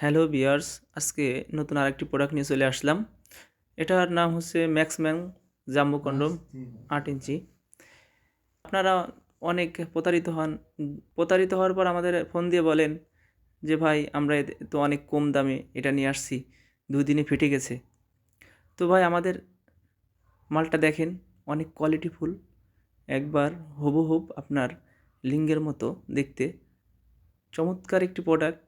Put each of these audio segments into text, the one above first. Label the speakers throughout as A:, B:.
A: Hello বিয়ার্স আজকে নতুন আরেকটি প্রোডাক্ট নিয়ে চলে আসলাম। এটার নাম হচ্ছে ম্যাক্সম্যান জাম্বো কন্ডম আট ইঞ্চি। আপনারা অনেক প্রতারিত হন, প্রতারিত হওয়ার পর আমাদের ফোন দিয়ে বলেন যে, ভাই, আমরা তো অনেক কম দামে এটা নিয়ে আসছি দুদিনে ফেটে গেছে। তো ভাই, আমাদের মালটা দেখেন, অনেক কোয়ালিটিফুল একবার হুবহুব আপনার লিঙ্গের মতো দেখতে। চমৎকার একটি প্রোডাক্ট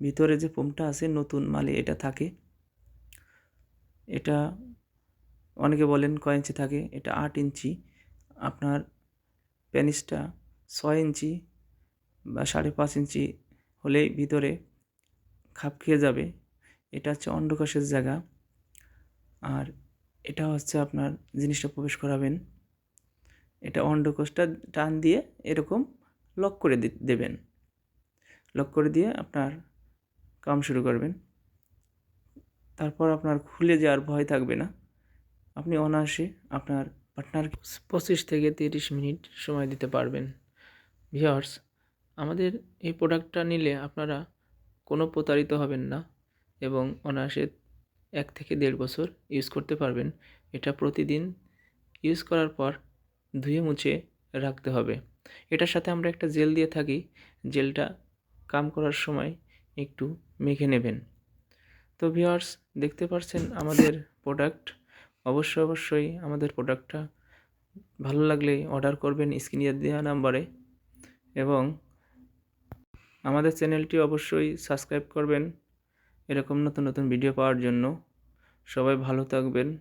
A: ভিতরে যে ফোমটা আছে নতুন মালে এটা থাকে। এটা অনেকে বলেন কয় ইঞ্চি থাকে? এটা আট ইঞ্চি। আপনার প্যানিসটা ছয় ইঞ্চি বা সাড়ে পাঁচ ইঞ্চি হলেই ভিতরে খাপ খেয়ে যাবে। এটা হচ্ছে অন্ডকোষের জায়গা। আর এটা হচ্ছে আপনার জিনিসটা প্রবেশ করাবেন। এটা অন্ডকোষটা টান দিয়ে এরকম লক করে দেবেন। লক করে দিয়ে আপনার কাম শুরু করবেন। তারপর আপনার খুলে যাওয়ার ভয় থাকবে না। আপনি অনায়াসে আপনার পার্টনার পঁচিশ থেকে তিরিশ মিনিট সময় দিতে পারবেন। ভিওর্স আমাদের এই প্রোডাক্টটা নিলে আপনারা কোনো প্রতারিত হবেন না এবং অনায়াসে এক থেকে দেড় বছর ইউজ করতে পারবেন। এটা প্রতিদিন ইউজ করার পর ধুয়ে মুছে রাখতে হবে। এটার সাথে আমরা একটা জেল দিয়ে থাকি। জেলটা কাম করার সময় একটু মেখে নেবেন। তো ভিওয়ার্স দেখতে পাচ্ছেন আমাদের প্রোডাক্ট অবশ্যই অবশ্যই আমাদের প্রোডাক্টটা ভালো লাগলে অর্ডার করবেন স্ক্রিনে দেওয়া নাম্বারে। এবং আমাদের চ্যানেলটি অবশ্যই সাবস্ক্রাইব করবেন। এরকম নতুন নতুন ভিডিও পাওয়ার জন্য। সবাই ভালো থাকবেন।